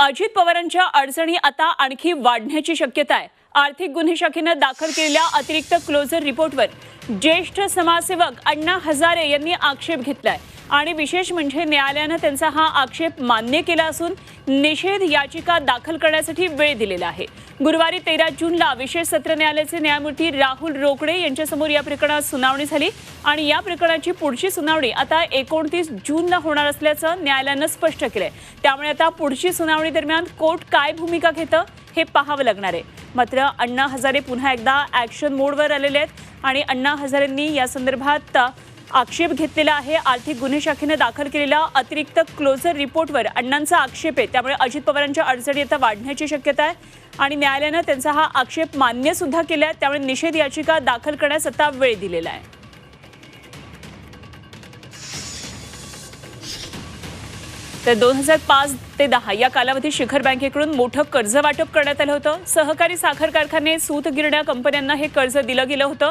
अजित पवारांच्या अडचणी आता आणखी वाढण्याची शक्यता आहे. आर्थिक गुन्हे शाखेनं दाखल केलेल्या अतिरिक्त क्लोजर रिपोर्टवर ज्येष्ठ समाजसेवक अण्णा हजारे यांनी आक्षेप घेतलाय. आणि विशेष म्हणजे न्यायालयानं त्यांचा हा आक्षेप मान्य केला असून निषेध याचिका दाखल करण्यासाठी वेळ दिलेला आहे. गुरुवारी तेरा जूनला विशेष सत्र न्यायालयाचे न्यायमूर्ती राहुल रोकडे यांच्यासमोर या प्रकरणात सुनावणी झाली आणि या प्रकरणाची पुढची सुनावणी आता एकोणतीस जूनला होणार असल्याचं न्यायालयानं स्पष्ट केलंय. त्यामुळे आता पुढची सुनावणी दरम्यान कोर्ट काय भूमिका घेतं हे पाहावं लागणार आहे. मात्र अण्णा हजारे पुन्हा एकदा ॲक्शन मोडवर आलेले आहेत आणि अण्णा हजारेंनी या संदर्भात आक्षेप घेतलेला आहे. आर्थिक गुन्हे शाखेनं दाखल केलेल्या अतिरिक्त क्लोजर रिपोर्टवर अण्णांचा आक्षेप आहे. त्यामुळे अजित पवारांच्या अडचणी आता वाढण्याची शक्यता आहे. आणि न्यायालयानं त्यांचा हा आक्षेप मान्य सुद्धा केला आहे. त्यामुळे निषेध याचिका दाखल करण्यास आता वेळ दिलेला आहे. तर दोन हजार पाच ते दहा या कालावधीत शिखर बँकेकडून मोठं कर्ज वाटप करण्यात आलं होतं. सहकारी साखर कारखाने सूत गिरण्या कंपन्यांना हे कर्ज दिलं गेलं होतं.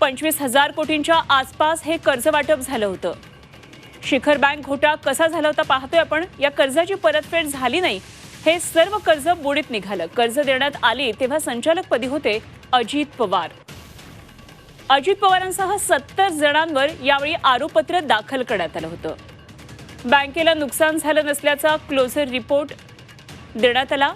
पंचवीस हजार कोटींच्या आसपास हे कर्ज वाटप झालं होतं. शिखर बँक घोटाळा कसा झाला होता पाहतोय आपण. या कर्जाची परतफेड झाली नाही. हे सर्व कर्ज बुडीत निघालं. कर्ज देण्यात आली तेव्हा संचालकपदी होते अजित पवार. अजित पवारांसह सत्तर जणांवर यावेळी आरोपपत्र दाखल करण्यात आलं होतं. बँकेला नुकसान झालं नसल्याचा क्लोजर रिपोर्ट देण्यात आला.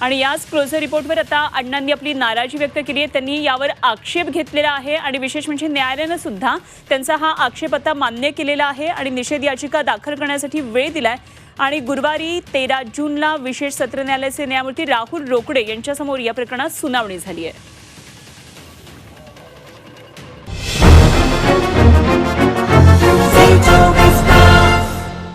आणि याच क्लोजर रिपोर्टवर आता अण्णांनी आपली नाराजी व्यक्त केली आहे. त्यांनी यावर आक्षेप घेतलेला आहे आणि विशेष म्हणजे न्यायालयानं सुद्धा त्यांचा हा आक्षेप आता मान्य केलेला आहे आणि निषेध याचिका दाखल करण्यासाठी वेळ दिलाय. आणि गुरुवारी तेरा जूनला विशेष सत्र न्यायालयाचे न्यायमूर्ती राहुल रोकडे यांच्यासमोर या प्रकरणात सुनावणी झाली आहे.